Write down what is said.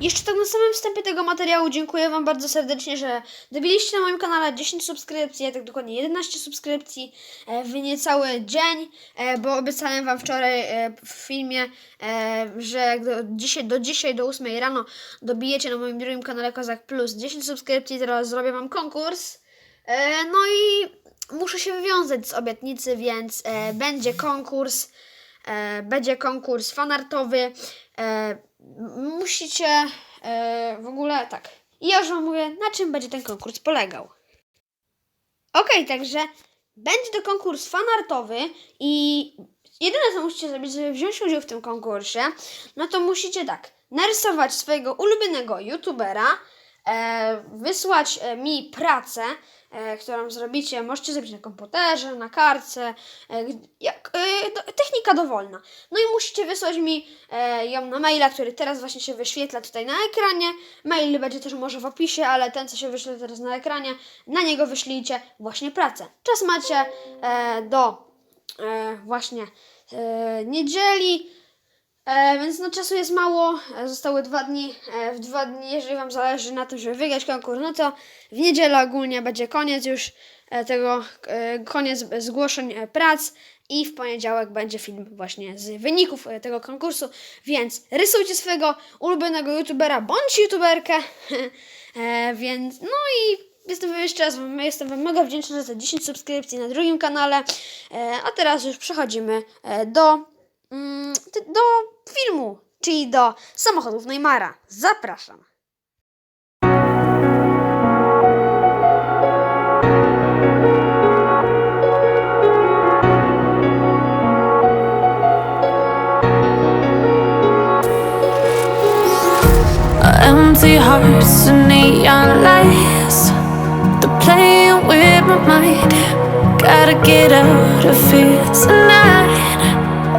Jeszcze tak na samym wstępie tego materiału dziękuję Wam bardzo serdecznie, że dobiliście na moim kanale 10 subskrypcji, a tak dokładnie 11 subskrypcji e, w niecały dzień, e, bo obiecałem Wam wczoraj e, w filmie, że do dzisiaj, do dzisiaj, do 8 rano dobijecie na moim drugim kanale Kozak Plus 10 subskrypcji, teraz zrobię Wam konkurs. No i muszę się wywiązać z obietnicy, więc będzie konkurs. Będzie konkurs fanartowy. Musicie e, w ogóle tak. I ja już Wam mówię, na czym będzie ten konkurs polegał. Okej, także będzie to konkurs fanartowy i jedyne co musicie zrobić, żeby wziąć udział w tym konkursie, no to musicie tak, narysować swojego ulubionego youtubera, wysłać e, mi pracę, e, którą zrobicie, możecie zrobić na komputerze, na kartce, e, jak, e, technika dowolna. No i musicie wysłać mi e, ją na maila, który teraz właśnie się wyświetla tutaj na ekranie. Mail będzie też może w opisie, ale ten, co się wyświetla teraz na ekranie, na niego wyślijcie właśnie pracę. Czas macie e, do e, właśnie e, niedzieli. E, więc no czasu jest mało, e, zostały dwa dni. E, w dwa dni, jeżeli Wam zależy na tym, żeby wygrać konkurs, no to w niedzielę ogólnie będzie koniec już e, tego, e, koniec zgłoszeń e, prac i w poniedziałek będzie film właśnie z wyników e, tego konkursu, więc rysujcie swojego ulubionego youtubera bądź youtuberkę, e, więc no i Jestem jeszcze raz jestem Wam mega wdzięczna za te 10 subskrypcji na drugim kanale. E, a teraz już przechodzimy e, do, mm, do filmu, czyli do samochodów Neymara. Zapraszam. Empty hearts and neon lights. They're playing with my mind. Gotta get out of here tonight.